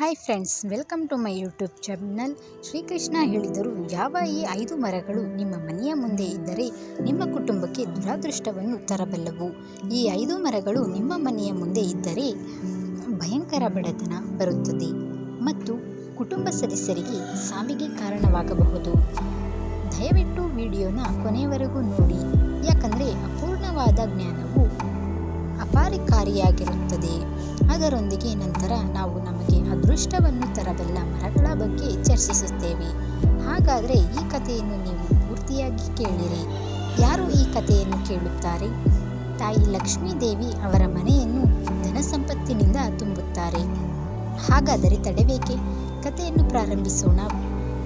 Hi friends, welcome to my YouTube channel. Shrikrishna ಹೇಳಿದರು, ಯಾವ ಈ ಐದು ಮರಗಳು ನಿಮ್ಮ ಮನೆಯ ಮುಂದೆ ಇದ್ದರೆ ನಿಮ್ಮ ಕುಟುಂಬಕ್ಕೆ ದುರಾದೃಷ್ಟವನ್ನು ತರಬಲ್ಲವು. ಈ ಐದು ಮರಗಳು ನಿಮ್ಮ ಮನೆಯ ಮುಂದೆ ಇದ್ದರೆ ಭಯಂಕರ ಬಡತನ ಬರುತ್ತದೆ ಮತ್ತು ಕುಟುಂಬ ಸದಸ್ಯರಿಗೆ ಸಾವಿಗೆ ಕಾರಣವಾಗಬಹುದು. ದಯವಿಟ್ಟು ವಿಡಿಯೋನ ಕೊನೆಯವರೆಗೂ ನೋಡಿ. ಯಾಕಂದರೆ ಅಪೂರ್ಣವಾದ ಜ್ಞಾನವು ಅಪಾರಿಕಾರಿಯಾಗಿರುತ್ತದೆ. ಅದರೊಂದಿಗೆ ನಂತರ ನಾವು ನಮಗೆ ಅದೃಷ್ಟವನ್ನು ತರಬಲ್ಲ ಮರಗಳ ಬಗ್ಗೆ ಚರ್ಚಿಸುತ್ತೇವೆ. ಹಾಗಾದರೆ ಈ ಕಥೆಯನ್ನು ನೀವು ಪೂರ್ತಿಯಾಗಿ ಕೇಳಿರಿ. ಯಾರು ಈ ಕಥೆಯನ್ನು ಕೇಳುತ್ತಾರೆ? ತಾಯಿ ಲಕ್ಷ್ಮೀದೇವಿ ಅವರ ಮನೆಯನ್ನು ಧನ ಸಂಪತ್ತಿನಿಂದ ತುಂಬುತ್ತಾರೆ. ಹಾಗಾದರೆ ತಡೆಬೇಕೆ? ಕಥೆಯನ್ನು ಪ್ರಾರಂಭಿಸೋಣ.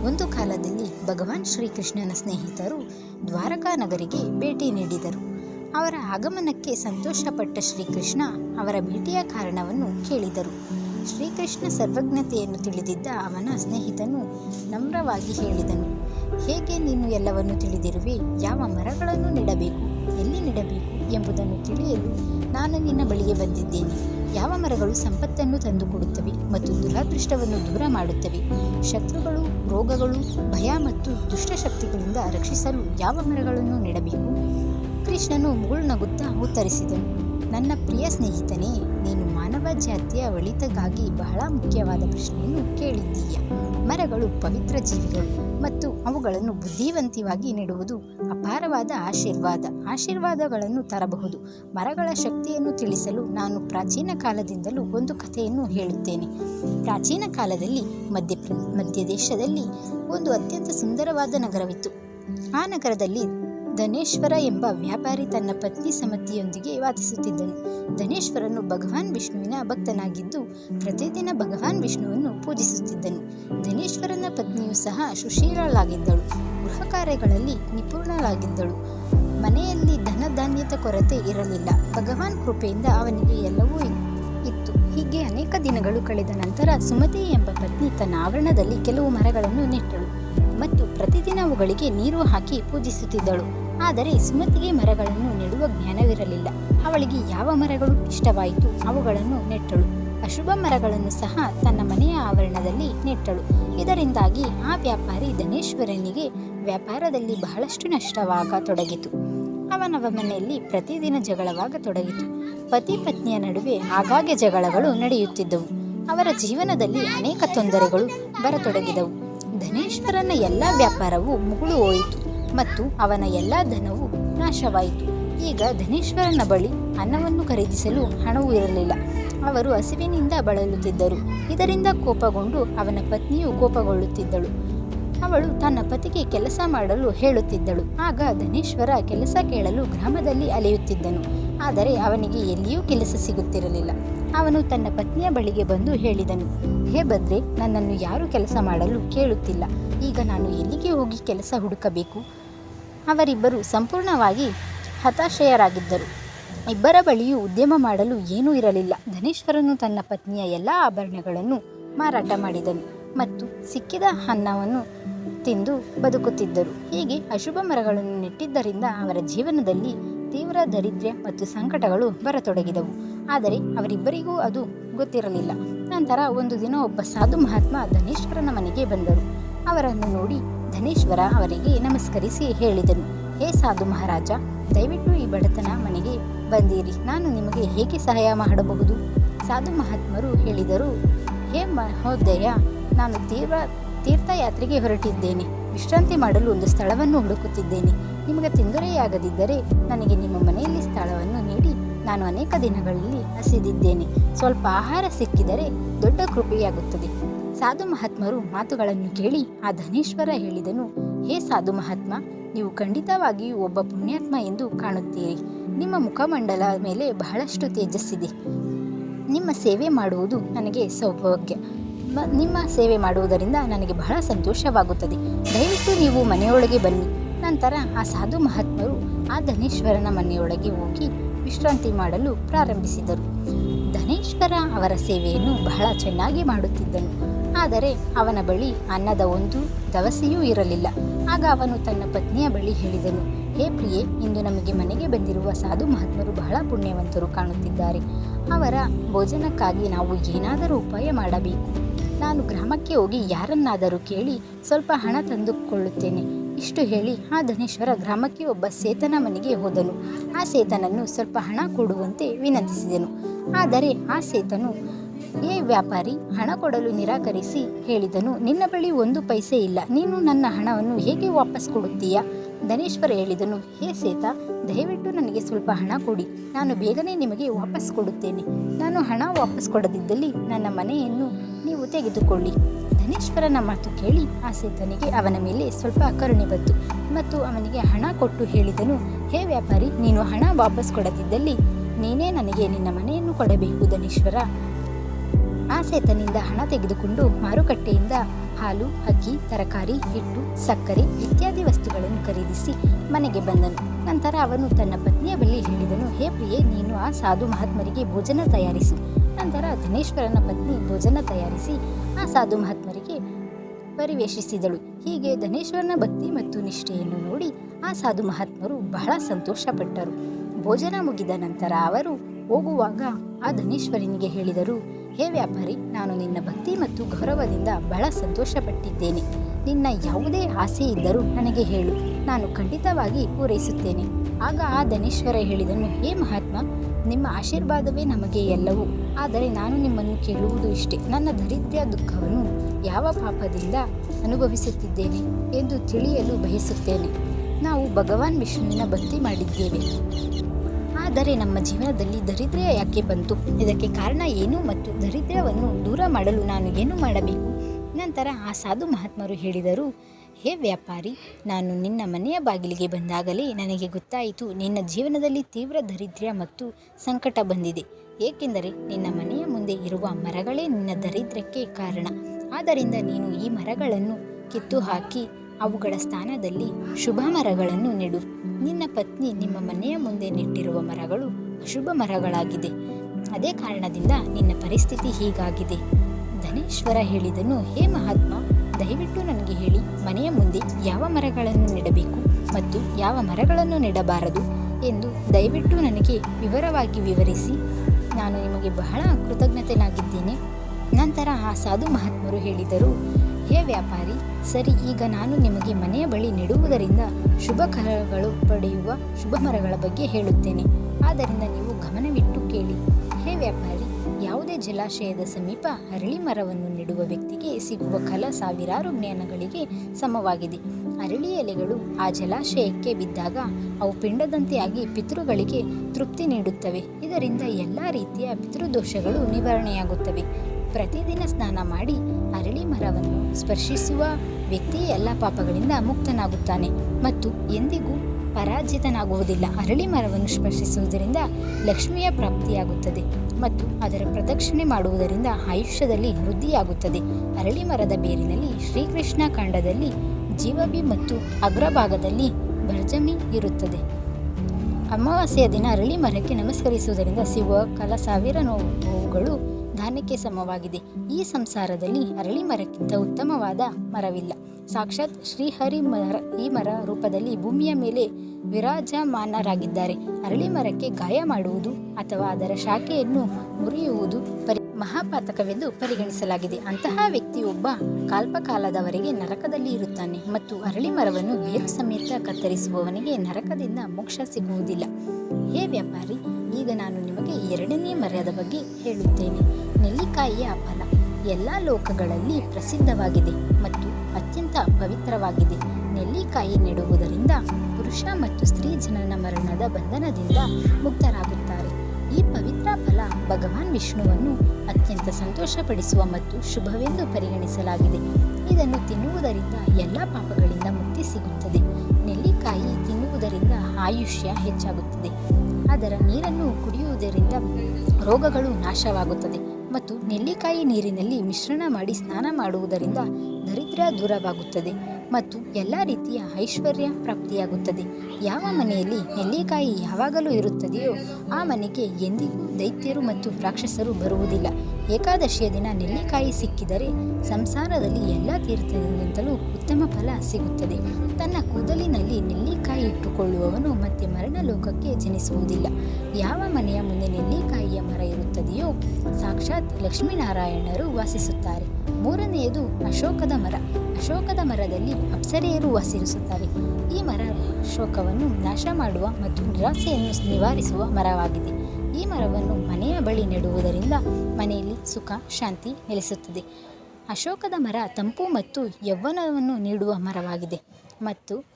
ಒಂದು ಕಾಲದಲ್ಲಿ ಭಗವಾನ್ ಶ್ರೀಕೃಷ್ಣನ ಸ್ನೇಹಿತರು ದ್ವಾರಕಾ ನಗರಿಗೆ ಭೇಟಿ ನೀಡಿದರು. ಅವರ ಆಗಮನಕ್ಕೆ ಸಂತೋಷಪಟ್ಟ ಶ್ರೀಕೃಷ್ಣ ಅವರ ಭೇಟಿಯ ಕಾರಣವನ್ನು ಕೇಳಿದರು. ಶ್ರೀಕೃಷ್ಣ ಸರ್ವಜ್ಞತೆಯನ್ನು ತಿಳಿದಿದ್ದ ಅವನ ಸ್ನೇಹಿತನು ನಮ್ರವಾಗಿ ಹೇಳಿದನು, ಹೇಗೆ ನೀನು ಎಲ್ಲವನ್ನು ತಿಳಿದಿರುವೆ? ಯಾವ ಮರಗಳನ್ನು ನೆಡಬೇಕು? ಎಲ್ಲಿ ನೆಡಬೇಕು ಎಂಬುದನ್ನು ತಿಳಿಯಲು ನಾನು ನಿನ್ನ ಬಳಿಗೆ ಬಂದಿದ್ದೇನೆ. ಯಾವ ಮರಗಳು ಸಂಪತ್ತನ್ನು ತಂದುಕೊಡುತ್ತವೆ ಮತ್ತು ದುರಾದೃಷ್ಟವನ್ನು ದೂರ ಮಾಡುತ್ತವೆ? ಶತ್ರುಗಳು, ರೋಗಗಳು, ಭಯ ಮತ್ತು ದುಷ್ಟಶಕ್ತಿಗಳಿಂದ ರಕ್ಷಿಸಲು ಯಾವ ಮರಗಳನ್ನು ನೆಡಬೇಕು? ಕೃಷ್ಣನು ಮುಗುಳ್ನಗುತ್ತಾ ಉತ್ತರಿಸಿದನು, ನನ್ನ ಪ್ರಿಯ ಸ್ನೇಹಿತನೇ, ನೀನು ಮಾನವ ಜಾತಿಯ ಒಳಿತಗಾಗಿ ಬಹಳ ಮುಖ್ಯವಾದ ಪ್ರಶ್ನೆಯನ್ನು ಕೇಳಿದ್ದೀಯ? ಮರಗಳು ಪವಿತ್ರ ಜೀವಿಗಳು ಮತ್ತು ಅವುಗಳನ್ನು ಬುದ್ಧಿವಂತಿವಾಗಿ ನೆಡುವುದು ಅಪಾರವಾದ ಆಶೀರ್ವಾದ. ಆಶೀರ್ವಾದಗಳನ್ನು ತರಬಹುದು. ಮರಗಳ ಶಕ್ತಿಯನ್ನು ತಿಳಿಸಲು ನಾನು ಪ್ರಾಚೀನ ಕಾಲದಿಂದಲೂ ಒಂದು ಕಥೆಯನ್ನು ಹೇಳುತ್ತೇನೆ. ಪ್ರಾಚೀನ ಕಾಲದಲ್ಲಿ ಮಧ್ಯ ಮಧ್ಯ ದೇಶದಲ್ಲಿ ಒಂದು ಅತ್ಯಂತ ಸುಂದರವಾದ ನಗರವಿತ್ತು. ಆ ನಗರದಲ್ಲಿ ಧನೇಶ್ವರ ಎಂಬ ವ್ಯಾಪಾರಿ ತನ್ನ ಪತ್ನಿ ಸಮತಿಯೊಂದಿಗೆ ವಾಸಿಸುತ್ತಿದ್ದನು ಧನೇಶ್ವರನು ಭಗವಾನ್ ವಿಷ್ಣುವಿನ ಭಕ್ತನಾಗಿದ್ದು, ಪ್ರತಿದಿನ ಭಗವಾನ್ ವಿಷ್ಣುವನ್ನು ಪೂಜಿಸುತ್ತಿದ್ದನು. ಧನೇಶ್ವರನ ಪತ್ನಿಯು ಸಹ ಸುಶೀಲಳಾಗಿದ್ದಳು. ಗೃಹ ಕಾರ್ಯಗಳಲ್ಲಿ ನಿಪುಣಳಾಗಿದ್ದಳು. ಮನೆಯಲ್ಲಿ ಧನಧಾನ್ಯದ ಕೊರತೆ ಇರಲಿಲ್ಲ. ಭಗವಾನ್ ಕೃಪೆಯಿಂದ ಅವನಿಗೆ ಎಲ್ಲವೂ ಇತ್ತು. ಹೀಗೆ ಅನೇಕ ದಿನಗಳು ಕಳೆದ ನಂತರ ಸುಮತಿ ಎಂಬ ಪತ್ನಿ ತನ್ನ ಆವರಣದಲ್ಲಿ ಕೆಲವು ಮರಗಳನ್ನು ನೆಟ್ಟಳು ಮತ್ತು ಪ್ರತಿದಿನ ಅವುಗಳಿಗೆ ನೀರು ಹಾಕಿ ಪೂಜಿಸುತ್ತಿದ್ದಳು. ಆದರೆ ಸುಮತಿಗೆ ಮರಗಳನ್ನು ನೆಡುವ ಜ್ಞಾನವಿರಲಿಲ್ಲ. ಅವಳಿಗೆ ಯಾವ ಮರಗಳು ಇಷ್ಟವಾಯಿತು? ಅವುಗಳನ್ನು ನೆಟ್ಟಳು. ಅಶುಭ ಮರಗಳನ್ನು ಸಹ ತನ್ನ ಮನೆಯ ಆವರಣದಲ್ಲಿ ನೆಟ್ಟಳು. ಇದರಿಂದಾಗಿ ಆ ವ್ಯಾಪಾರಿ ಧನೇಶ್ವರನಿಗೆ ವ್ಯಾಪಾರದಲ್ಲಿ ಬಹಳಷ್ಟು ನಷ್ಟವಾಗತೊಡಗಿತು. ಅವನವ ಮನೆಯಲ್ಲಿ ಪ್ರತಿದಿನ ಜಗಳವಾಗತೊಡಗಿತು. ಪತಿ ಪತ್ನಿಯ ನಡುವೆ ಆಗಾಗ್ಗೆ ಜಗಳಗಳು ನಡೆಯುತ್ತಿದ್ದವು. ಅವರ ಜೀವನದಲ್ಲಿ ಅನೇಕ ತೊಂದರೆಗಳು ಬರತೊಡಗಿದವು. ಧನೇಶ್ವರನ ಎಲ್ಲ ವ್ಯಾಪಾರವು ಮುಗುಳು ಹೋಯಿತು ಮತ್ತು ಅವನ ಎಲ್ಲ ಧನವು ನಾಶವಾಯಿತು. ಈಗ ಧನೇಶ್ವರನ ಬಳಿ ಅನ್ನವನ್ನು ಖರೀದಿಸಲು ಹಣವೂ ಇರಲಿಲ್ಲ. ಅವರು ಹಸಿವಿನಿಂದ ಬಳಲುತ್ತಿದ್ದರು. ಇದರಿಂದ ಕೋಪಗೊಂಡು ಅವನ ಪತ್ನಿಯು ಕೋಪಗೊಳ್ಳುತ್ತಿದ್ದಳು. ಅವಳು ತನ್ನ ಪತಿಗೆ ಕೆಲಸ ಮಾಡಲು ಹೇಳುತ್ತಿದ್ದಳು. ಆಗ ಧನೇಶ್ವರ ಕೆಲಸ ಕೇಳಲು ಗ್ರಾಮದಲ್ಲಿ ಅಲೆಯುತ್ತಿದ್ದನು. ಆದರೆ ಅವನಿಗೆ ಎಲ್ಲಿಯೂ ಕೆಲಸ ಸಿಗುತ್ತಿರಲಿಲ್ಲ. ಅವನು ತನ್ನ ಪತ್ನಿಯ ಬಳಿಗೆ ಬಂದು ಹೇಳಿದನು, ಹೇ ಭದ್ರೆ, ನನ್ನನ್ನು ಯಾರೂ ಕೆಲಸ ಮಾಡಲು ಕೇಳುತ್ತಿಲ್ಲ. ಈಗ ನಾನು ಎಲ್ಲಿಗೆ ಹೋಗಿ ಕೆಲಸ ಹುಡುಕಬೇಕು? ಅವರಿಬ್ಬರು ಸಂಪೂರ್ಣವಾಗಿ ಹತಾಶಯರಾಗಿದ್ದರು. ಇಬ್ಬರ ಬಳಿಯೂ ಉದ್ಯಮ ಮಾಡಲು ಏನೂ ಇರಲಿಲ್ಲ. ಧನೇಶ್ವರನು ತನ್ನ ಪತ್ನಿಯ ಎಲ್ಲ ಆಭರಣಗಳನ್ನು ಮಾರಾಟ ಮಾಡಿದನು ಮತ್ತು ಸಿಕ್ಕಿದ ಅನ್ನವನ್ನು ತಿಂದು ಬದುಕುತ್ತಿದ್ದರು. ಹೀಗೆ ಅಶುಭ ಮರಗಳನ್ನು ನೆಟ್ಟಿದ್ದರಿಂದ ಅವರ ಜೀವನದಲ್ಲಿ ತೀವ್ರ ದರಿದ್ರ್ಯ ಮತ್ತು ಸಂಕಟಗಳು ಬರತೊಡಗಿದವು. ಆದರೆ ಅವರಿಬ್ಬರಿಗೂ ಅದು ಗೊತ್ತಿರಲಿಲ್ಲ. ನಂತರ ಒಂದು ದಿನ ಒಬ್ಬ ಸಾಧು ಮಹಾತ್ಮ ಧನೇಶ್ವರನ ಮನೆಗೆ ಬಂದರು. ಅವರನ್ನು ನೋಡಿ ಧನೇಶ್ವರ ಅವರಿಗೆ ನಮಸ್ಕರಿಸಿ ಹೇಳಿದನು. ಹೇ ಸಾಧು ಮಹಾರಾಜ, ದಯವಿಟ್ಟು ಈ ಬಡತನ ಮನೆಗೆ ಬಂದಿರಿ. ನಾನು ನಿಮಗೆ ಹೇಗೆ ಸಹಾಯ ಮಾಡಬಹುದು? ಸಾಧು ಮಹಾತ್ಮರು ಹೇಳಿದರು, ಹೇ ಮಹೋದಯ, ನಾನು ತೀವ್ರ ತೀರ್ಥಯಾತ್ರೆಗೆ ಹೊರಟಿದ್ದೇನೆ. ವಿಶ್ರಾಂತಿ ಮಾಡಲು ಒಂದು ಸ್ಥಳವನ್ನು ಹುಡುಕುತ್ತಿದ್ದೇನೆ. ನಿಮಗೆ ತೊಂದರೆಯಾಗದಿದ್ದರೆ ನನಗೆ ನಿಮ್ಮ ಮನೆಯಲ್ಲಿ ಸ್ಥಳವನ್ನು ನೀಡಿ. ನಾನು ಅನೇಕ ದಿನಗಳಲ್ಲಿ ಹಸಿದಿದ್ದೇನೆ. ಸ್ವಲ್ಪ ಆಹಾರ ಸಿಕ್ಕಿದರೆ ದೊಡ್ಡ ಕೃಪೆಯಾಗುತ್ತದೆ. ಸಾಧು ಮಹಾತ್ಮರು ಮಾತುಗಳನ್ನು ಕೇಳಿ ಆ ಧನೇಶ್ವರ ಹೇಳಿದನು, ಹೇ ಸಾಧು ಮಹಾತ್ಮ, ನೀವು ಖಂಡಿತವಾಗಿಯೂ ಒಬ್ಬ ಪುಣ್ಯಾತ್ಮ ಎಂದು ಕಾಣುತ್ತೀರಿ. ನಿಮ್ಮ ಮುಖಮಂಡಲ ಮೇಲೆ ಬಹಳಷ್ಟು ತೇಜಸ್ಸಿದೆ. ನಿಮ್ಮ ಸೇವೆ ಮಾಡುವುದು ನನಗೆ ಸೌಭಾಗ್ಯ. ನಿಮ್ಮ ಸೇವೆ ಮಾಡುವುದರಿಂದ ನನಗೆ ಬಹಳ ಸಂತೋಷವಾಗುತ್ತದೆ. ದಯವಿಟ್ಟು ನೀವು ಮನೆಯೊಳಗೆ ಬನ್ನಿ. ನಂತರ ಆ ಸಾಧು ಮಹಾತ್ಮರು ಆ ಧನೇಶ್ವರನ ಮನೆಯೊಳಗೆ ಹೋಗಿ ವಿಶ್ರಾಂತಿ ಮಾಡಲು ಪ್ರಾರಂಭಿಸಿದರು. ಧನೇಶ್ವರ ಅವರ ಸೇವೆಯನ್ನು ಬಹಳ ಚೆನ್ನಾಗಿ ಮಾಡುತ್ತಿದ್ದನು. ಆದರೆ ಅವನ ಬಳಿ ಅನ್ನದ ಒಂದು ದವಸೆಯೂ ಇರಲಿಲ್ಲ. ಆಗ ಅವನು ತನ್ನ ಪತ್ನಿಯ ಬಳಿ ಹೇಳಿದನು, ಹೇ ಪ್ರಿಯೆ, ಇಂದು ನಮಗೆ ಮನೆಗೆ ಬಂದಿರುವ ಸಾಧು ಮಹಾತ್ಮರು ಬಹಳ ಪುಣ್ಯವಂತರು ಕಾಣುತ್ತಿದ್ದಾರೆ. ಅವರ ಭೋಜನಕ್ಕಾಗಿ ನಾವು ಏನಾದರೂ ಉಪಾಯ ಮಾಡಬೇಕು? ನಾನು ಗ್ರಾಮಕ್ಕೆ ಹೋಗಿ ಯಾರನ್ನಾದರೂ ಕೇಳಿ ಸ್ವಲ್ಪ ಹಣ ತಂದುಕೊಳ್ಳುತ್ತೇನೆ. ಇಷ್ಟು ಹೇಳಿ ಆ ಧನೇಶ್ವರ ಗ್ರಾಮಕ್ಕೆ ಒಬ್ಬ ಸೇತನ ಮನೆಗೆ ಹೋದನು. ಆ ಸೇತನನ್ನು ಸ್ವಲ್ಪ ಹಣ ಕೊಡುವಂತೆ ವಿನಂತಿಸಿದನು. ಆದರೆ ಆ ಸೇತನು ಏ ವ್ಯಾಪಾರಿ, ಹಣ ಕೊಡಲು ನಿರಾಕರಿಸಿ ಹೇಳಿದನು. ನಿನ್ನ ಬಳಿ ಒಂದು ಪೈಸೆ ಇಲ್ಲ. ನೀನು ನನ್ನ ಹಣವನ್ನು ಹೇಗೆ ವಾಪಸ್ ಕೊಡುತ್ತೀಯಾ? ಧನೇಶ್ವರ ಹೇಳಿದನು. ಹೇ ಸೇತ ದಯವಿಟ್ಟು ನನಗೆ ಸ್ವಲ್ಪ ಹಣ ಕೊಡಿ. ನಾನು ಬೇಗನೆ ನಿಮಗೆ ವಾಪಸ್ ಕೊಡುತ್ತೇನೆ. ನಾನು ಹಣ ವಾಪಸ್ ಕೊಡದಿದ್ದಲ್ಲಿ ನನ್ನ ಮನೆಯನ್ನು ನೀವು ತೆಗೆದುಕೊಳ್ಳಿ. ಧನೇಶ್ವರನ ಮಾತು ಕೇಳಿ ಆ ಸೇತನಿಗೆ ಅವನ ಮೇಲೆ ಸ್ವಲ್ಪ ಕರುಣೆ ಬಂತು ಮತ್ತು ಅವನಿಗೆ ಹಣ ಕೊಟ್ಟು ಹೇಳಿದನು, ಹೇ ವ್ಯಾಪಾರಿ, ನೀನು ಹಣ ವಾಪಸ್ ಕೊಡದಿದ್ದಲ್ಲಿ ನೀನೇ ನನಗೆ ನಿನ್ನ ಮನೆಯನ್ನು ಕೊಡಬೇಕು ಧನೇಶ್ವರ. ಆ ಸೇತನಿಂದ ಹಣ ತೆಗೆದುಕೊಂಡು ಮಾರುಕಟ್ಟೆಯಿಂದ ಹಾಲು, ಅಕ್ಕಿ, ತರಕಾರಿ, ಹಿಟ್ಟು, ಸಕ್ಕರೆ ಇತ್ಯಾದಿ ವಸ್ತುಗಳನ್ನು ಖರೀದಿಸಿ ಮನೆಗೆ ಬಂದನು. ನಂತರ ಅವನು ತನ್ನ ಪತ್ನಿಯ ಬಳಿ ಹೇಳಿದನು, ಹೇ ಪ್ರಿಯೆ, ನೀನು ಆ ಸಾಧು ಮಹಾತ್ಮರಿಗೆ ಭೋಜನ ತಯಾರಿಸು. ನಂತರ ಧನೇಶ್ವರನ ಪತ್ನಿ ಭೋಜನ ತಯಾರಿಸಿ ಆ ಸಾಧು ಮಹಾತ್ಮರಿಗೆ ಪರಿವೇಶಿಸಿದಳು. ಹೀಗೆ ಧನೇಶ್ವರನ ಭಕ್ತಿ ಮತ್ತು ನಿಷ್ಠೆಯನ್ನು ನೋಡಿ ಆ ಸಾಧು ಮಹಾತ್ಮರು ಬಹಳ ಸಂತೋಷಪಟ್ಟರು. ಭೋಜನ ಮುಗಿದ ನಂತರ ಅವರು ಹೋಗುವಾಗ ಆ ಧನೇಶ್ವರನಿಗೆ ಹೇಳಿದರು ಹೇ ವ್ಯಾಪಾರಿ, ನಾನು ನಿನ್ನ ಭಕ್ತಿ ಮತ್ತು ಗೌರವದಿಂದ ಬಹಳ ಸಂತೋಷಪಟ್ಟಿದ್ದೇನೆ. ನಿನ್ನ ಯಾವುದೇ ಆಸೆ ಇದ್ದರೂ ನನಗೆ ಹೇಳು. ನಾನು ಖಂಡಿತವಾಗಿ ಪೂರೈಸುತ್ತೇನೆ. ಆಗ ಆ ಧನೇಶ್ವರ ಹೇಳಿದನು, ಹೇ ಮಹಾತ್ಮ, ನಿಮ್ಮ ಆಶೀರ್ವಾದವೇ ನಮಗೆ ಎಲ್ಲವೂ. ಆದರೆ ನಾನು ನಿಮ್ಮನ್ನು ಕೇಳುವುದು ಇಷ್ಟೇ. ನನ್ನ ದರಿದ್ರ ದುಃಖವನ್ನು ಯಾವ ಪಾಪದಿಂದ ಅನುಭವಿಸುತ್ತಿದ್ದೇನೆ ಎಂದು ತಿಳಿಯಲು ಬಯಸುತ್ತೇನೆ. ನಾವು ಭಗವಾನ್ ವಿಷ್ಣುವಿನ ಭಕ್ತಿ ಮಾಡಿದ್ದೇವೆ. ಆದರೆ ನಮ್ಮ ಜೀವನದಲ್ಲಿ ದರಿದ್ರ್ಯ ಯಾಕೆ ಬಂತು? ಇದಕ್ಕೆ ಕಾರಣ ಏನು ಮತ್ತು ದರಿದ್ರ್ಯವನ್ನು ದೂರ ಮಾಡಲು ನಾನು ಏನು ಮಾಡಬೇಕು? ನಂತರ ಆ ಸಾಧು ಮಹಾತ್ಮರು ಹೇಳಿದರು, ಹೇ ವ್ಯಾಪಾರಿ, ನಾನು ನಿನ್ನ ಮನೆಯ ಬಾಗಿಲಿಗೆ ಬಂದಾಗಲೇ ನನಗೆ ಗೊತ್ತಾಯಿತು, ನಿನ್ನ ಜೀವನದಲ್ಲಿ ತೀವ್ರ ದರಿದ್ರ್ಯ ಮತ್ತು ಸಂಕಟ ಬಂದಿದೆ. ಏಕೆಂದರೆ ನಿನ್ನ ಮನೆಯ ಮುಂದೆ ಇರುವ ಮರಗಳೇ ನಿನ್ನ ದರಿದ್ರಕ್ಕೆ ಕಾರಣ. ಆದ್ದರಿಂದ ನೀನು ಈ ಮರಗಳನ್ನು ಕಿತ್ತು ಹಾಕಿ ಅವುಗಳ ಸ್ಥಾನದಲ್ಲಿ ಶುಭ ಮರಗಳನ್ನು ನೆಡು. ನಿನ್ನ ಪತ್ನಿ ನಿಮ್ಮ ಮನೆಯ ಮುಂದೆ ನೆಟ್ಟಿರುವ ಮರಗಳು ಅಶುಭ ಮರಗಳಾಗಿದೆ ಅದೇ ಕಾರಣದಿಂದ ನಿನ್ನ ಪರಿಸ್ಥಿತಿ ಹೀಗಾಗಿದೆ. ಧನೇಶ್ವರ ಹೇಳಿದನು, ಹೇ ಮಹಾತ್ಮ, ದಯವಿಟ್ಟು ನನಗೆ ಹೇಳಿ, ಮನೆಯ ಮುಂದೆ ಯಾವ ಮರಗಳನ್ನು ನೆಡಬೇಕು ಮತ್ತು ಯಾವ ಮರಗಳನ್ನು ನೆಡಬಾರದು ಎಂದು ದಯವಿಟ್ಟು ನನಗೆ ವಿವರವಾಗಿ ವಿವರಿಸಿ. ನಾನು ನಿಮಗೆ ಬಹಳ ಕೃತಜ್ಞತೆನಾಗಿದ್ದೇನೆ ನಂತರ ಆ ಸಾಧು ಮಹಾತ್ಮರು ಹೇಳಿದರು ಹೇ ವ್ಯಾಪಾರಿ, ಸರಿ, ಈಗ ನಾನು ನಿಮಗೆ ಮನೆಯ ಬಳಿ ನೆಡುವುದರಿಂದ ಶುಭ ಕರಗಳು ಪಡೆಯುವ ಶುಭ ಮರಗಳ ಬಗ್ಗೆ ಹೇಳುತ್ತೇನೆ. ಆದ್ದರಿಂದ ನೀವು ಗಮನವಿಟ್ಟು ಕೇಳಿ. ಹೇ ವ್ಯಾಪಾರಿ, ಯಾವುದೇ ಜಲಾಶಯದ ಸಮೀಪ ಅರಳಿ ಮರವನ್ನು ನೆಡುವ ವ್ಯಕ್ತಿಗೆ ಸಿಗುವ ಕಲ ಸಾವಿರಾರು ಜ್ಞಾನಗಳಿಗೆ ಸಮವಾಗಿದೆ. ಅರಳಿ ಎಲೆಗಳು ಆ ಜಲಾಶಯಕ್ಕೆ ಬಿದ್ದಾಗ ಅವು ಪಿಂಡದಂತೆಯಾಗಿ ಪಿತೃಗಳಿಗೆ ತೃಪ್ತಿ ನೀಡುತ್ತವೆ. ಇದರಿಂದ ಎಲ್ಲ ರೀತಿಯ ಪಿತೃದೋಷಗಳು ನಿವಾರಣೆಯಾಗುತ್ತವೆ. ಪ್ರತಿದಿನ ಸ್ನಾನ ಮಾಡಿ ಅರಳಿ ಮರವನ್ನು ಸ್ಪರ್ಶಿಸುವ ವ್ಯಕ್ತಿ ಎಲ್ಲ ಪಾಪಗಳಿಂದ ಮುಕ್ತನಾಗುತ್ತಾನೆ ಮತ್ತು ಎಂದಿಗೂ ಪರಾಜಿತನಾಗುವುದಿಲ್ಲ. ಅರಳಿ ಮರವನ್ನು ಸ್ಪರ್ಶಿಸುವುದರಿಂದ ಲಕ್ಷ್ಮಿಯ ಪ್ರಾಪ್ತಿಯಾಗುತ್ತದೆ ಮತ್ತು ಅದರ ಪ್ರದಕ್ಷಿಣೆ ಮಾಡುವುದರಿಂದ ಆಯುಷ್ಯದಲ್ಲಿ ವೃದ್ಧಿಯಾಗುತ್ತದೆ. ಅರಳಿ ಮರದ ಬೇರಿನಲ್ಲಿ ಶ್ರೀಕೃಷ್ಣ ಕಾಂಡದಲ್ಲಿ ಜೀವಬಿ ಮತ್ತು ಅಗ್ರಭಾಗದಲ್ಲಿ ಭರ್ಜಮಿ ಇರುತ್ತದೆ. ಅಮಾವಾಸ್ಯೆಯ ದಿನ ಅರಳಿ ಮರಕ್ಕೆ ನಮಸ್ಕರಿಸುವುದರಿಂದ ಸಿಗುವ ಕಲ ಸಾವಿರ ನೋವುಗಳು ದಾನಕ್ಕೆ ಸಮವಾಗಿದೆ. ಈ ಸಂಸಾರದಲ್ಲಿ ಅರಳಿ ಮರಕ್ಕಿಂತ ಉತ್ತಮವಾದ ಮರವಿಲ್ಲ. ಸಾಕ್ಷಾತ್ ಶ್ರೀಹರಿ ಮರ ಈ ಮರ ರೂಪದಲ್ಲಿ ಭೂಮಿಯ ಮೇಲೆ ವಿರಾಜಮಾನರಾಗಿದ್ದಾರೆ. ಅರಳಿ ಮರಕ್ಕೆ ಗಾಯ ಮಾಡುವುದು ಅಥವಾ ಅದರ ಶಾಖೆಯನ್ನು ಮುರಿಯುವುದು ಪರಿ, ಮಹಾಪಾತಕವೆಂದು ಪರಿಗಣಿಸಲಾಗಿದೆ. ಅಂತಹ ವ್ಯಕ್ತಿಯೊಬ್ಬ ಕಾಲ್ಪಕಾಲದವರೆಗೆ ನರಕದಲ್ಲಿ ಇರುತ್ತಾನೆ ಮತ್ತು ಅರಳಿ ಮರವನ್ನು ಬೇರು ಸಮೇತ ಕತ್ತರಿಸುವವನಿಗೆ ನರಕದಿಂದ ಮೋಕ್ಷ ಸಿಗುವುದಿಲ್ಲ. ಹೇ ವ್ಯಾಪಾರಿ, ಈಗ ನಾನು ನಿಮಗೆ ಎರಡನೇ ಮರದ ಬಗ್ಗೆ ಹೇಳುತ್ತೇನೆ. ನೆಲ್ಲಿಕಾಯಿಯ ಫಲ ಎಲ್ಲ ಲೋಕಗಳಲ್ಲಿ ಪ್ರಸಿದ್ಧವಾಗಿದೆ ಮತ್ತು ಅತ್ಯಂತ ಪವಿತ್ರವಾಗಿದೆ. ನೆಲ್ಲಿಕಾಯಿ ನೆಡುವುದರಿಂದ ಪುರುಷ ಮತ್ತು ಸ್ತ್ರೀ ಜನನ ಮರಣದ ಬಂಧನದಿಂದ ಮುಕ್ತರಾಗುತ್ತಾರೆ. ಈ ಪವಿತ್ರ ಫಲ ಭಗವಾನ್ ವಿಷ್ಣುವನ್ನು ಅತ್ಯಂತ ಸಂತೋಷಪಡಿಸುವ ಮತ್ತು ಶುಭವೆಂದು ಪರಿಗಣಿಸಲಾಗಿದೆ. ಇದನ್ನು ತಿನ್ನುವುದರಿಂದ ಎಲ್ಲ ಪಾಪಗಳಿಂದ ಮುಕ್ತಿ ಸಿಗುತ್ತದೆ. ನೆಲ್ಲಿಕಾಯಿ ತಿನ್ನುವುದರಿಂದ ಆಯುಷ್ಯ ಹೆಚ್ಚಾಗುತ್ತದೆ. ಅದರ ನೀರನ್ನು ಕುಡಿಯುವುದರಿಂದ ರೋಗಗಳು ನಾಶವಾಗುತ್ತದೆ. ಮತ್ತು ನೆಲ್ಲಿಕಾಯಿ ನೀರಿನಲ್ಲಿ ಮಿಶ್ರಣ ಮಾಡಿ ಸ್ನಾನ ಮಾಡುವುದರಿಂದ ದರಿದ್ರ ದೂರವಾಗುತ್ತದೆ. ಮತ್ತು ಎಲ್ಲ ರೀತಿಯ ಐಶ್ವರ್ಯ ಪ್ರಾಪ್ತಿಯಾಗುತ್ತದೆ. ಯಾವ ಮನೆಯಲ್ಲಿ ನೆಲ್ಲಿಕಾಯಿ ಯಾವಾಗಲೂ ಇರುತ್ತದೆಯೋ ಆ ಮನೆಗೆ ಎಂದಿಗೂ ದೈತ್ಯರು ಮತ್ತು ರಾಕ್ಷಸರು ಬರುವುದಿಲ್ಲ. ಏಕಾದಶಿಯ ದಿನ ನೆಲ್ಲಿಕಾಯಿ ಸಿಕ್ಕಿದರೆ ಸಂಸಾರದಲ್ಲಿ ಎಲ್ಲ ತೀರ್ಥದಿಂದಲೂ ಉತ್ತಮ ಫಲ ಸಿಗುತ್ತದೆ. ತನ್ನ ಕೂದಲಿನಲ್ಲಿ ನೆಲ್ಲಿಕಾಯಿ ಇಟ್ಟುಕೊಳ್ಳುವವನು ಮತ್ತೆ ಮರಣ ಲೋಕಕ್ಕೆ ಜನಿಸುವುದಿಲ್ಲ. ಯಾವ ಮನೆಯ ಮುಂದೆ ನೆಲ್ಲಿಕಾಯಿಯ ಮರ ಇರುತ್ತದೆಯೋ ಸಾಕ್ಷಾತ್ ಲಕ್ಷ್ಮೀನಾರಾಯಣರು ವಾಸಿಸುತ್ತಾರೆ. ಮೂರನೆಯದು ಅಶೋಕದ ಮರ. ಅಶೋಕದ ಮರದಲ್ಲಿ ಅಪ್ಸರೆಯರು ವಾಸಿಸುತ್ತಾರೆ. ಈ ಮರ ಶೋಕವನ್ನು ನಾಶ ಮಾಡುವ ಮತ್ತು ನಿರಾಸೆಯನ್ನು ನಿವಾರಿಸುವ ಮರವಾಗಿದೆ. ಈ ಮರವನ್ನು ಮನೆಯ ಬಳಿ ನೆಡುವುದರಿಂದ ಮನೆಯಲ್ಲಿ ಸುಖ, ಶಾಂತಿ ನೆಲೆಸುತ್ತದೆ. ಅಶೋಕದ ಮರ ತಂಪು ಮತ್ತು ಯೌವನವನ್ನು ನೀಡುವ ಮರವಾಗಿದೆ. ಮತ್ತು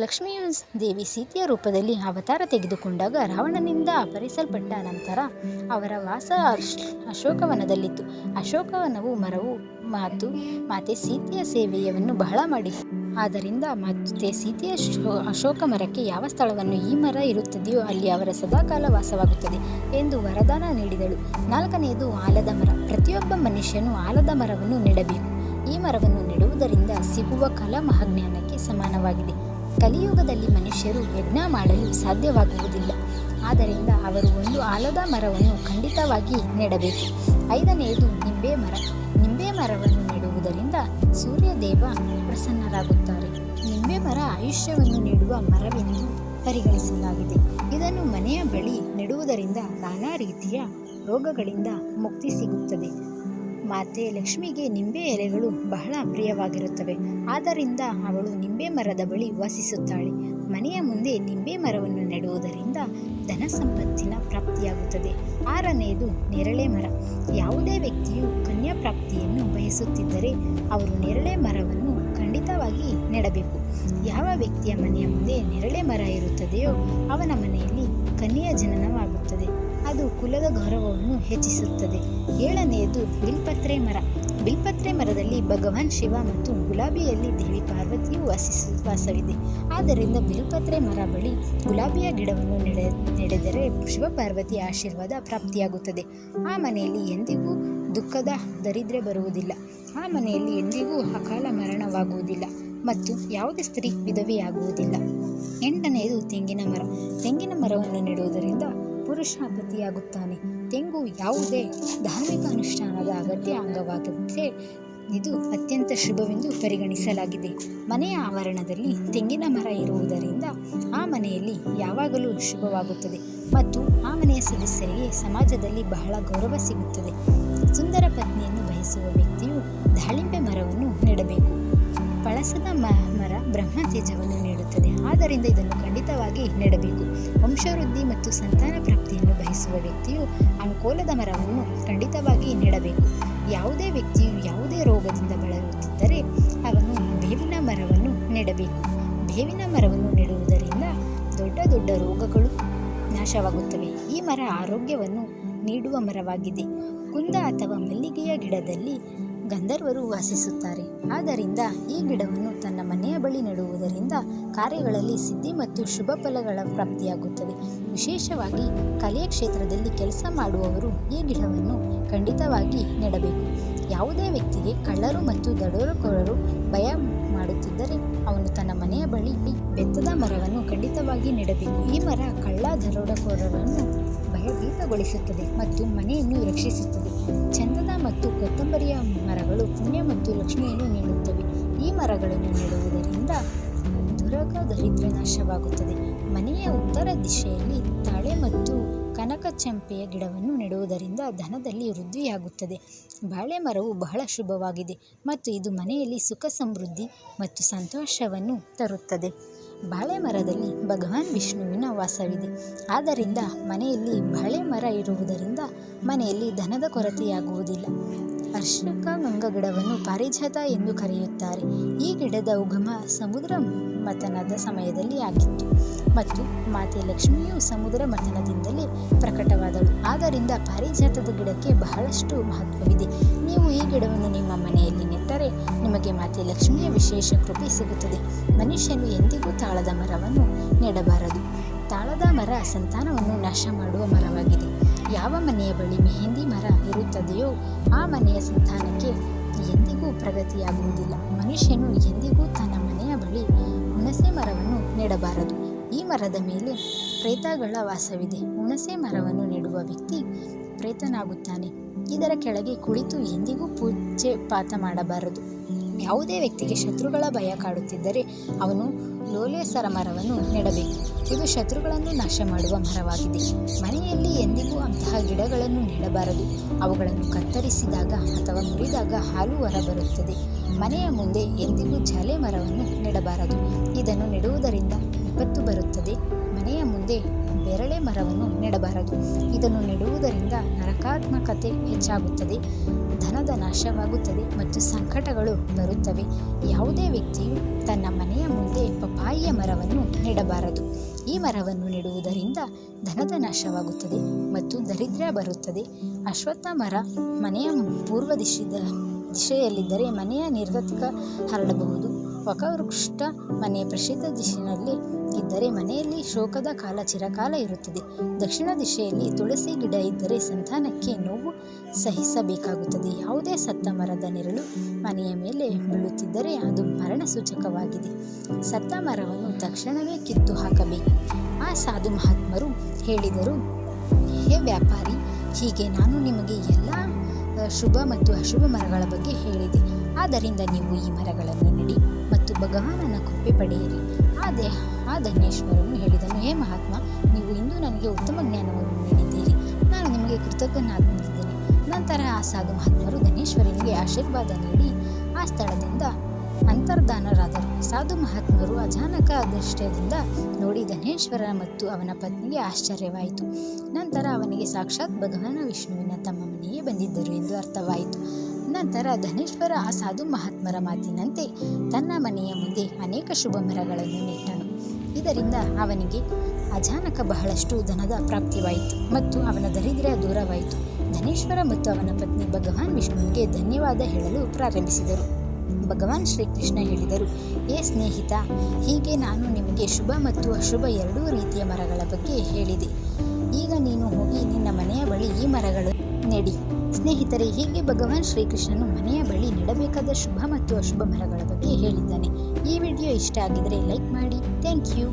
ಲಕ್ಷ್ಮೀ ದೇವಿ ಸೀತೆಯ ರೂಪದಲ್ಲಿ ಅವತಾರ ತೆಗೆದುಕೊಂಡಾಗ ರಾವಣನಿಂದ ಅಪಹರಿಸಲ್ಪಟ್ಟ ನಂತರ ಅವರ ವಾಸ ಅಶ್, ಅಶೋಕವನದಲ್ಲಿತ್ತು. ಅಶೋಕವನವು ಮರವು, ಮಾತು, ಮಾತೆ ಸೀತೆಯ ಸೇವೆಯನ್ನು ಬಹಳ ಮಾಡಿತು ಆದ್ದರಿಂದ ಮತ್ತೆ ಸೀತೆಯ ಅಶೋಕ ಮರಕ್ಕೆ ಯಾವ ಸ್ಥಳವನ್ನು ಈ ಮರ ಇರುತ್ತದೆಯೋ ಅಲ್ಲಿ ಅವರ ಸದಾಕಾಲ ವಾಸವಾಗುತ್ತದೆ ಎಂದು ವರದಾನ ನೀಡಿದಳು. ನಾಲ್ಕನೆಯದು ಆಲದ ಮರ. ಪ್ರತಿಯೊಬ್ಬ ಮನುಷ್ಯನು ಆಲದ ಮರವನ್ನು ನೆಡಬೇಕು. ಈ ಮರವನ್ನು ನೆಡುವುದರಿಂದ ಸಿಗುವ ಕಲಾ ಮಹಾಜ್ಞಾನಕ್ಕೆ ಸಮಾನವಾಗಿದೆ. ಕಲಿಯುಗದಲ್ಲಿ ಮನುಷ್ಯರು ಯಜ್ಞ ಮಾಡಲು ಸಾಧ್ಯವಾಗುವುದಿಲ್ಲ. ಆದ್ದರಿಂದ ಅವರು ಒಂದು ಆಲದ ಮರವನ್ನು ಖಂಡಿತವಾಗಿ ನೆಡಬೇಕು. ಐದನೆಯದು ನಿಂಬೆ ಮರ. ನಿಂಬೆ ಮರವನ್ನು ನೆಡುವುದರಿಂದ ಸೂರ್ಯದೇವ ಪ್ರಸನ್ನರಾಗುತ್ತಾರೆ. ನಿಂಬೆ ಮರ ಆಯುಷ್ಯವನ್ನು ನೀಡುವ ಮರವೆಂದು ಪರಿಗಣಿಸಲಾಗಿದೆ. ಇದನ್ನು ಮನೆಯ ಬಳಿ ನೆಡುವುದರಿಂದ ನಾನಾ ರೀತಿಯ ರೋಗಗಳಿಂದ ಮುಕ್ತಿ ಸಿಗುತ್ತದೆ. ಮಾತೆ ಲಕ್ಷ್ಮಿಗೆ ನಿಂಬೆ ಎಲೆಗಳು ಬಹಳ ಪ್ರಿಯವಾಗಿರುತ್ತವೆ. ಆದ್ದರಿಂದ ಅವಳು ನಿಂಬೆ ಮರದ ಬಳಿ ವಾಸಿಸುತ್ತಾಳೆ. ಮನೆಯ ಮುಂದೆ ನಿಂಬೆ ಮರವನ್ನು ನೆಡುವುದರಿಂದ ಧನ ಸಂಪತ್ತಿನ ಪ್ರಾಪ್ತಿಯಾಗುತ್ತದೆ. ಆರನೆಯದು ನೇರಳೆ ಮರ. ಯಾವುದೇ ವ್ಯಕ್ತಿಯು ಕನ್ಯಾ ಪ್ರಾಪ್ತಿಯನ್ನು ಬಯಸುತ್ತಿದ್ದರೆ ಅವರು ನೇರಳೆ ಮರವನ್ನು ಖಂಡಿತವಾಗಿ ನೆಡಬೇಕು. ಯಾವ ವ್ಯಕ್ತಿಯ ಮನೆಯ ಮುಂದೆ ನೇರಳೆ ಮರ ಇರುತ್ತದೆಯೋ ಅವನ ಮನೆಯಲ್ಲಿ ಕನ್ಯೆಯ ಜನನವಾಗುತ್ತದೆ. ಅದು ಕುಲದ ಗೌರವವನ್ನು ಹೆಚ್ಚಿಸುತ್ತದೆ. ಏಳನೆಯದು ಬಿಲ್ಪತ್ರೆ ಮರ. ಬಿಲ್ಪತ್ರೆ ಮರದಲ್ಲಿ ಭಗವಾನ್ ಶಿವ ಮತ್ತು ಗುಲಾಬಿಯಲ್ಲಿ ದೇವಿ ಪಾರ್ವತಿಯು ವಾಸಿಸು, ವಾಸವಿದೆ. ಆದ್ದರಿಂದ ಬಿಲ್ಪತ್ರೆ ಮರ ಬಳಿ ಗುಲಾಬಿಯ ಗಿಡವನ್ನು ನೆಡೆ, ನೆಡೆದರೆ ಶಿವಪಾರ್ವತಿಯ ಆಶೀರ್ವಾದ ಪ್ರಾಪ್ತಿಯಾಗುತ್ತದೆ. ಆ ಮನೆಯಲ್ಲಿ ಎಂದಿಗೂ ದುಃಖದ ದರಿದ್ರೆ ಬರುವುದಿಲ್ಲ. ಆ ಮನೆಯಲ್ಲಿ ಎಂದಿಗೂ ಅಕಾಲ ಮರಣವಾಗುವುದಿಲ್ಲ ಮತ್ತು ಯಾವುದೇ ಸ್ತ್ರೀ ವಿಧವೆಯಾಗುವುದಿಲ್ಲ. ಎಂಟನೆಯದು ತೆಂಗಿನ ಮರ. ತೆಂಗಿನ ಮರವನ್ನು ನೆಡುವುದರಿಂದ ಪುರುಷ ಪತಿಯಾಗುತ್ತಾನೆ ತೆಂಗು ಯಾವುದೇ ಧಾರ್ಮಿಕ ಅನುಷ್ಠಾನದ ಅಗತ್ಯ ಅಂಗವಾಗುತ್ತೆ ಇದು ಅತ್ಯಂತ ಶುಭವೆಂದು ಪರಿಗಣಿಸಲಾಗಿದೆ. ಮನೆಯ ಆವರಣದಲ್ಲಿ ತೆಂಗಿನ ಮರ ಇರುವುದರಿಂದ ಆ ಮನೆಯಲ್ಲಿ ಯಾವಾಗಲೂ ಶುಭವಾಗುತ್ತದೆ ಮತ್ತು ಆ ಮನೆಯ ಸದಸ್ಯರಿಗೆ ಸಮಾಜದಲ್ಲಿ ಬಹಳ ಗೌರವ ಸಿಗುತ್ತದೆ. ಸುಂದರ ಪತ್ನಿಯನ್ನು ಬಯಸುವ ವ್ಯಕ್ತಿಯು ದಾಳಿಂಬೆ ಮರವನ್ನು ನೆಡಬೇಕು. ಪಳಸದ ಮರ ಬ್ರಹ್ಮ ಬ್ರಹ್ಮತೇಜವನ್ನು ನೀಡುತ್ತದೆ ಆದ್ದರಿಂದ ಇದನ್ನು ಖಂಡಿತವಾಗಿ ನೆಡಬೇಕು. ವಂಶವೃದ್ಧಿ ಮತ್ತು ಸಂತಾನ ಪ್ರಾಪ್ತಿಯನ್ನು ಬಯಸುವ ವ್ಯಕ್ತಿಯು ಅಂಕೋಲದ ಮರವನ್ನು ಖಂಡಿತವಾಗಿ ನೆಡಬೇಕು. ಯಾವುದೇ ವ್ಯಕ್ತಿಯು ಯಾವುದೇ ರೋಗದಿಂದ ಬಳಲುತ್ತಿದ್ದರೆ ಅವನು ಬೇವಿನ ಮರವನ್ನು ನೆಡಬೇಕು. ಬೇವಿನ ಮರವನ್ನು ನೆಡುವುದರಿಂದ ದೊಡ್ಡ ದೊಡ್ಡ ರೋಗಗಳು ನಾಶವಾಗುತ್ತವೆ. ಈ ಮರ ಆರೋಗ್ಯವನ್ನು ನೀಡುವ ಮರವಾಗಿದೆ. ಕುಂದ ಅಥವಾ ಮಲ್ಲಿಗೆಯ ಗಿಡದಲ್ಲಿ ಗಂಧರ್ವರು ವಾಸಿಸುತ್ತಾರೆ. ಆದ್ದರಿಂದ ಈ ಗಿಡವನ್ನು ತನ್ನ ಮನೆಯ ಬಳಿ ನೆಡುವುದರಿಂದ ಕಾರ್ಯಗಳಲ್ಲಿ ಸಿದ್ಧಿ ಮತ್ತು ಶುಭ ಫಲಗಳ ಪ್ರಾಪ್ತಿಯಾಗುತ್ತದೆ. ವಿಶೇಷವಾಗಿ ಕಲೆಯ ಕ್ಷೇತ್ರದಲ್ಲಿ ಕೆಲಸ ಮಾಡುವವರು ಈ ಗಿಡವನ್ನು ಖಂಡಿತವಾಗಿ ನೆಡಬೇಕು. ಯಾವುದೇ ವ್ಯಕ್ತಿಗೆ ಕಳ್ಳರು ಮತ್ತು ದರೋಡೆಕೋರರು ಭಯ ಮಾಡುತ್ತಿದ್ದರೆ ಅವನು ತನ್ನ ಮನೆಯ ಬಳಿ ಬೆತ್ತದ ಮರವನ್ನು ಖಂಡಿತವಾಗಿ ನೆಡಬೇಕು. ಈ ಮರ ಕಳ್ಳ ದರೋಡೆಕೋರರನ್ನು ಭಯಭೀತಗೊಳಿಸುತ್ತದೆ ಮತ್ತು ಮನೆಯನ್ನು ರಕ್ಷಿಸುತ್ತದೆ. ಚಂದನ ಮತ್ತು ಕೊತ್ತಂಬರಿಯ ಮರಗಳು ಪುಣ್ಯ ಮತ್ತು ಲಕ್ಷ್ಮಿಯನ್ನು ನೀಡುತ್ತವೆ. ಈ ಮರಗಳನ್ನು ನೆಡುವುದರಿಂದ ದುರಗ ದರಿದ್ರ ನಾಶವಾಗುತ್ತದೆ. ಮನೆಯ ಉತ್ತರ ದಿಶೆಯಲ್ಲಿ ತಾಳೆ ಮತ್ತು ಕನಕ ಚಂಪೆಯ ಗಿಡವನ್ನು ನೆಡುವುದರಿಂದ ಧನದಲ್ಲಿ ವೃದ್ಧಿಯಾಗುತ್ತದೆ. ಬಾಳೆ ಮರವು ಬಹಳ ಶುಭವಾಗಿದೆ ಮತ್ತು ಇದು ಮನೆಯಲ್ಲಿ ಸುಖ ಸಮೃದ್ಧಿ ಮತ್ತು ಸಂತೋಷವನ್ನು ತರುತ್ತದೆ. ಬಾಳೆ ಮರದಲ್ಲಿ ಭಗವಾನ್ ವಿಷ್ಣುವಿನ ವಾಸವಿದೆ. ಆದ್ದರಿಂದ ಮನೆಯಲ್ಲಿ ಬಾಳೆ ಮರ ಇರುವುದರಿಂದ ಮನೆಯಲ್ಲಿ ಧನದ ಕೊರತೆಯಾಗುವುದಿಲ್ಲ. ಅರ್ಶಕ ಗಂಗ ಗಿಡವನ್ನು ಪಾರಿಜಾತ ಎಂದು ಕರೆಯುತ್ತಾರೆ. ಈ ಗಿಡದ ಉಗಮ ಸಮುದ್ರ ಮಥನದ ಸಮಯದಲ್ಲಿ ಆಗಿತ್ತು. ಮತ್ತು ಮಾತೆ ಲಕ್ಷ್ಮಿಯು ಸಮುದ್ರ ಮಥನದಿಂದಲೇ ಪ್ರಕಟವಾದಳು. ಆದ್ದರಿಂದ ಪಾರಿಜಾತದ ಗಿಡಕ್ಕೆ ಬಹಳಷ್ಟು ಮಹತ್ವವಿದೆ. ನೀವು ಈ ಗಿಡವನ್ನು ನಿಮ್ಮ ಮನೆಯಲ್ಲಿ ನೆಟ್ಟರೆ ನಿಮಗೆ ಮಾತೆ ಲಕ್ಷ್ಮಿಯ ವಿಶೇಷ ಕೃಪೆ ಸಿಗುತ್ತದೆ. ಮನುಷ್ಯನು ಎಂದಿಗೂ ತಾಳದ ಮರವನ್ನು ನೆಡಬಾರದು. ತಾಳದ ಮರ ಸಂತಾನವನ್ನು ನಾಶ ಮಾಡುವ ಮರವಾಗಿದೆ. ಯಾವ ಮನೆಯ ಬಳಿ ಮೆಹಂದಿ ಮರ ಇರುತ್ತದೆಯೋ ಆ ಮನೆಯ ಸಂತಾನಕ್ಕೆ ಎಂದಿಗೂ ಪ್ರಗತಿಯಾಗುವುದಿಲ್ಲ. ಮನುಷ್ಯನು ಎಂದಿಗೂ ತನ್ನ ಮನೆಯ ಬಳಿ ಹುಣಸೆ ಮರವನ್ನು ನೆಡಬಾರದು. ಈ ಮರದ ಮೇಲೆ ಪ್ರೇತಗಳ ವಾಸವಿದೆ. ಹುಣಸೆ ಮರವನ್ನು ನೆಡುವ ವ್ಯಕ್ತಿ ಪ್ರೇತನಾಗುತ್ತಾನೆ. ಇದರ ಕೆಳಗೆ ಕುಳಿತು ಎಂದಿಗೂ ಪೂಜೆ ಪಾತ ಮಾಡಬಾರದು. ಯಾವುದೇ ವ್ಯಕ್ತಿಗೆ ಶತ್ರುಗಳ ಭಯ ಕಾಡುತ್ತಿದ್ದರೆ ಅವನು ಲೋಲೇಸರ ಮರವನ್ನು ನೆಡಬೇಕು. ಇದು ಶತ್ರುಗಳನ್ನು ನಾಶ ಮಾಡುವ ಮರವಾಗಿದೆ. ಮನೆಯಲ್ಲಿ ಎಂದಿಗೂ ಅಂತಹ ಗಿಡಗಳನ್ನು ನೆಡಬಾರದು. ಅವುಗಳನ್ನು ಕತ್ತರಿಸಿದಾಗ ಅಥವಾ ಮುರಿದಾಗ ಹಾಲು ಹೊರಬರುತ್ತದೆ. ಮನೆಯ ಮುಂದೆ ಎಂದಿಗೂ ಜಾಲೆ ಮರವನ್ನು ನೆಡಬಾರದು. ಇದನ್ನು ನೆಡುವುದರಿಂದ ವಿಪತ್ತು ಬರುತ್ತದೆ. ಮನೆಯ ಮುಂದೆ ಬೆರಳೆ ಮರವನ್ನು ನೆಡಬಾರದು. ಇದನ್ನು ನೆಡುವುದರಿಂದ ನರಕಾತ್ಮಕತೆ ಹೆಚ್ಚಾಗುತ್ತದೆ, ಧನದ ನಾಶವಾಗುತ್ತದೆ ಮತ್ತು ಸಂಕಟಗಳು ಬರುತ್ತವೆ. ಯಾವುದೇ ವ್ಯಕ್ತಿಯು ತನ್ನ ಮನೆಯ ಮುಂದೆ ಪಪಾಯಿಯ ಮರವನ್ನು ನೆಡಬಾರದು. ಈ ಮರವನ್ನು ನೆಡುವುದರಿಂದ ಧನದ ನಾಶವಾಗುತ್ತದೆ ಮತ್ತು ದರಿದ್ರ ಬರುತ್ತದೆ. ಅಶ್ವತ್ಥ ಮರ ಮನೆಯ ಪೂರ್ವ ದಿಶೆಯಲ್ಲಿದ್ದರೆ ಮನೆಯ ನಿರ್ಗತಿಕ ಹರಡಬಹುದು. ವಕವೃಕ್ಷ ಮನೆಯ ಪ್ರಸಿದ್ಧ ದಿಶಿನಲ್ಲಿ ಇದ್ದರೆ ಮನೆಯಲ್ಲಿ ಶೋಕದ ಕಾಲ ಚಿರಕಾಲ ಇರುತ್ತದೆ. ದಕ್ಷಿಣ ದಿಶೆಯಲ್ಲಿ ತುಳಸಿ ಗಿಡ ಇದ್ದರೆ ಸಂತಾನಕ್ಕೆ ನೋವು ಸಹಿಸಬೇಕಾಗುತ್ತದೆ. ಯಾವುದೇ ಸತ್ತ ಮರದ ನೆರಳು ಮನೆಯ ಮೇಲೆ ಬೀಳುತ್ತಿದ್ದರೆ ಅದು ಮರಣ ಸೂಚಕವಾಗಿದೆ ಸತ್ತ ಮರವನ್ನು ತಕ್ಷಣವೇ ಕಿತ್ತು ಹಾಕಬೇಕು. ಆ ಸಾಧು ಮಹಾತ್ಮರು ಹೇಳಿದರು, ಹೇ ವ್ಯಾಪಾರಿ, ಹೀಗೆ ನಾನು ನಿಮಗೆ ಎಲ್ಲ ಶುಭ ಮತ್ತು ಅಶುಭ ಮರಗಳ ಬಗ್ಗೆ ಹೇಳಿದೆ. ಆದ್ದರಿಂದ ನೀವು ಈ ಮರಗಳನ್ನು ನೆಡಿ. ಭಗವಾನನ ಕೃಪೆ ಪಡೆಯಿರಿ. ಆ ದೇ ಆ ಧನ್ಯೇಶ್ವರನು ಹೇಳಿದನು, ಹೇ ಮಹಾತ್ಮ, ನೀವು ಇಂದು ನನಗೆ ಉತ್ತಮ ಜ್ಞಾನವನ್ನು ನೀಡಿದ್ದೀರಿ. ನಾನು ನಿಮಗೆ ಕೃತಜ್ಞನಾಗಿದ್ದೇನೆ ನಂತರ ಆ ಸಾಧು ಮಹಾತ್ಮರು ಧನೇಶ್ವರನಿಗೆ ಆಶೀರ್ವಾದ ನೀಡಿ, ಆ ಸ್ಥಳದಿಂದ ಅಂತರ್ಧಾನರಾದರು. ಸಾಧು ಮಹಾತ್ಮರು ಅಚಾನಕ ದೃಷ್ಟಿಯಿಂದ ನೋಡಿ ಧನೇಶ್ವರ ಮತ್ತು ಅವನ ಪತ್ನಿಗೆ ಆಶ್ಚರ್ಯವಾಯಿತು. ನಂತರ ಅವನಿಗೆ ಸಾಕ್ಷಾತ್ ಭಗವಾನ ವಿಷ್ಣುವಿನ ತಮ್ಮ ಮನೆಯೇ ಬಂದಿದ್ದರು ಎಂದು ಅರ್ಥವಾಯಿತು. ನಂತರ ಧನೇಶ್ವರ ಆ ಸಾಧು ಮಹಾತ್ಮರ ಮಾತಿನಂತೆ ತನ್ನ ಮನೆಯ ಮುಂದೆ ಅನೇಕ ಶುಭ ಮರಗಳನ್ನು ನೆಟ್ಟನು. ಇದರಿಂದ ಅವನಿಗೆ ಅಜಾನಕ ಬಹಳಷ್ಟು ಧನದ ಪ್ರಾಪ್ತಿವಾಯಿತು ಮತ್ತು ಅವನ ದರಿದ್ರ ದೂರವಾಯಿತು. ಧನೇಶ್ವರ ಮತ್ತು ಅವನ ಪತ್ನಿ ಭಗವಾನ್ ವಿಷ್ಣುವಿಗೆ ಧನ್ಯವಾದ ಹೇಳಲು ಪ್ರಾರಂಭಿಸಿದರು. ಭಗವಾನ್ ಶ್ರೀಕೃಷ್ಣ ಹೇಳಿದರು ಏ ಸ್ನೇಹಿತ, ಹೀಗೆ ನಾನು ನಿಮಗೆ ಶುಭ ಮತ್ತು ಅಶುಭ ಎರಡೂ ರೀತಿಯ ಮರಗಳ ಬಗ್ಗೆ ಹೇಳಿದೆ. ಈಗ ನೀನು ಹೋಗಿ ನಿನ್ನ ಮನೆಯ ಬಳಿ ಈ ಮರಗಳು ನೆಡಿ. ಸ್ನೇಹಿತರೆ, ಹೀಗೆ ಭಗವಾನ್ ಶ್ರೀಕೃಷ್ಣನು ಮನೆಯ ಬಳಿ ನೆಡಬೇಕಾದ ಶುಭ ಮತ್ತು ಅಶುಭ ಮರಗಳ ಬಗ್ಗೆ ಹೇಳಿದ್ದಾನೆ. ಈ ವಿಡಿಯೋ ಇಷ್ಟ ಆಗಿದ್ರೆ ಲೈಕ್ ಮಾಡಿ. Thank you.